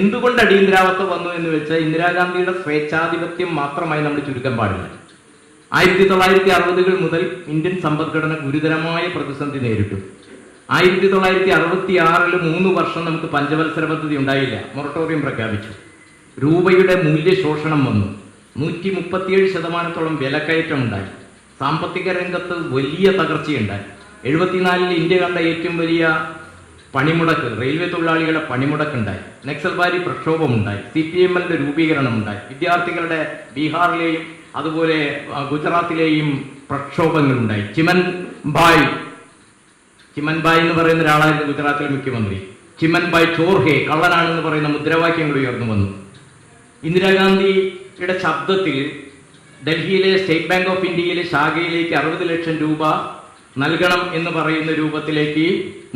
എന്തുകൊണ്ട് അടിയന്തരാവസ്ഥ വന്നു എന്ന് വെച്ചാൽ ഇന്ദിരാഗാന്ധിയുടെ സ്വേച്ഛാധിപത്യം മാത്രമായി നമ്മൾ ചുരുക്കാൻ പാടില്ല. ആയിരത്തി തൊള്ളായിരത്തി അറുപതുകൾ മുതൽ ഇന്ത്യൻ സമ്പദ്ഘടന ഗുരുതരമായ പ്രതിസന്ധി നേരിട്ടു. ആയിരത്തി തൊള്ളായിരത്തി അറുപത്തി ആറിൽ മൂന്ന് വർഷം നമുക്ക് പഞ്ചവത്സര പദ്ധതി ഉണ്ടായില്ല. മൊറട്ടോറിയം പ്രഖ്യാപിച്ചു. രൂപയുടെ മൂല്യ ശോഷണം വന്നു. നൂറ്റി മുപ്പത്തിയേഴ് ശതമാനത്തോളം വിലക്കയറ്റം ഉണ്ടായി. സാമ്പത്തിക രംഗത്ത് വലിയ തകർച്ചയുണ്ടായി. എഴുപത്തിനാലിൽ ഇന്ത്യ കണ്ട ഏറ്റവും വലിയ പണിമുടക്ക് റെയിൽവേ തൊഴിലാളികളുടെ പണിമുടക്കുണ്ടായി നക്സൽബാരി പ്രക്ഷോഭമുണ്ടായി. സി പി എല്ലിന്റെ രൂപീകരണമുണ്ടായി. വിദ്യാർത്ഥികളുടെ ബീഹാറിലെയും അതുപോലെ ഗുജറാത്തിലെയും പ്രക്ഷോഭങ്ങളുണ്ടായി. ചിമൻ ഭായ് ചിമൻ ഭായ് എന്ന് പറയുന്ന ഒരാളായിരുന്നു ഗുജറാത്തിലെ മുഖ്യമന്ത്രി. ചിമൻ ഭായ് ചോർഹെ കള്ളനാണെന്ന് പറയുന്ന മുദ്രാവാക്യങ്ങൾ ഉയർന്നു വന്നു. ഇന്ദിരാഗാന്ധിയുടെ ശബ്ദത്തിൽ ഡൽഹിയിലെ സ്റ്റേറ്റ് ബാങ്ക് ഓഫ് ഇന്ത്യയിലെ ശാഖയിലേക്ക് അറുപത് ലക്ഷം രൂപ നൽകണം എന്ന് പറയുന്ന രൂപത്തിലേക്ക്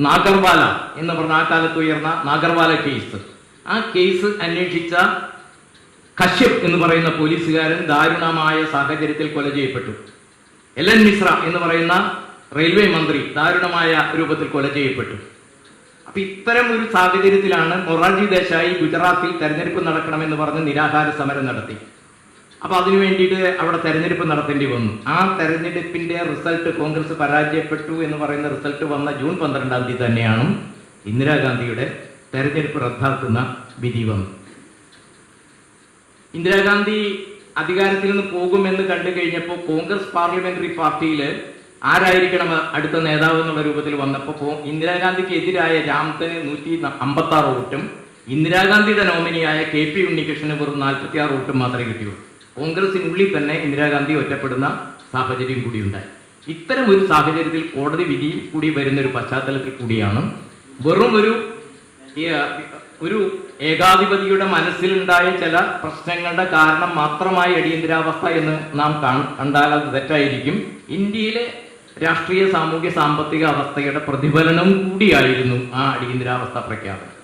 നാഗർവാല എന്ന് പറഞ്ഞ ആ കാലത്ത് ഉയർന്ന നാഗർവാല കേസ് ആ കേസ് അന്വേഷിച്ച കശ്യപ് എന്ന് പറയുന്ന പോലീസുകാരൻ ദാരുണമായ സാഹചര്യത്തിൽ കൊല ചെയ്യപ്പെട്ടു. എൽ എൻ മിശ്ര എന്ന് പറയുന്ന റെയിൽവേ മന്ത്രി ദാരുണമായ രൂപത്തിൽ കൊല ചെയ്യപ്പെട്ടു. അപ്പൊ ഇത്തരം ഒരു സാഹചര്യത്തിലാണ് മൊറാർജി ദേശായി ഗുജറാത്തിൽ തെരഞ്ഞെടുപ്പ് നടക്കണമെന്ന് പറഞ്ഞ് നിരാഹാര സമരം നടത്തി. അപ്പൊ അതിനു വേണ്ടിയിട്ട് അവിടെ തെരഞ്ഞെടുപ്പ് നടത്തേണ്ടി വന്നു. ആ തെരഞ്ഞെടുപ്പിന്റെ റിസൾട്ട് കോൺഗ്രസ് പരാജയപ്പെട്ടു എന്ന് പറയുന്ന റിസൾട്ട് വന്ന ജൂൺ പന്ത്രണ്ടാം തീയതി തന്നെയാണ് ഇന്ദിരാഗാന്ധിയുടെ തെരഞ്ഞെടുപ്പ് റദ്ദാക്കുന്ന വിധി വന്നു ഇന്ദിരാഗാന്ധി അധികാരത്തിൽ നിന്ന് പോകുമെന്ന് കണ്ടു കഴിഞ്ഞപ്പോൾ കോൺഗ്രസ് പാർലമെന്ററി പാർട്ടിയിൽ ആരായിരിക്കണം അടുത്ത നേതാവ് എന്നുള്ള രൂപത്തിൽ വന്നപ്പോൾ ഇന്ദിരാഗാന്ധിക്ക് എതിരായ രാംതന് നൂറ്റി അമ്പത്തി ആറ് വോട്ടും ഇന്ദിരാഗാന്ധിയുടെ നോമിനിയായ കെ പി ഉണ്ണികൃഷ്ണന് വെറും നാൽപ്പത്തി ആറ് വോട്ടും മാത്രമേ കിട്ടിയുള്ളൂ. കോൺഗ്രസിനുള്ളിൽ തന്നെ ഇന്ദിരാഗാന്ധി ഒറ്റപ്പെടുന്ന സാഹചര്യം കൂടി ഉണ്ടായി ഇത്തരം ഒരു സാഹചര്യത്തിൽ കോടതി വിധി കൂടി വരുന്ന ഒരു പശ്ചാത്തലത്തിൽ കൂടിയാണ് വെറും ഒരു ഒരു ഏകാധിപതിയുടെ മനസ്സിലുണ്ടായ ചില പ്രശ്നങ്ങളുടെ കാരണം മാത്രമായി അടിയന്തരാവസ്ഥ എന്ന് നാം കാണ്- കണ്ടാൽ അത് തെറ്റായിരിക്കും. ഇന്ത്യയിലെ രാഷ്ട്രീയ സാമൂഹ്യ സാമ്പത്തിക അവസ്ഥയുടെ പ്രതിഫലനം കൂടിയായിരുന്നു ആ അടിയന്തരാവസ്ഥ പ്രഖ്യാപനം.